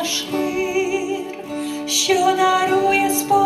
наш мир, що дарує спокій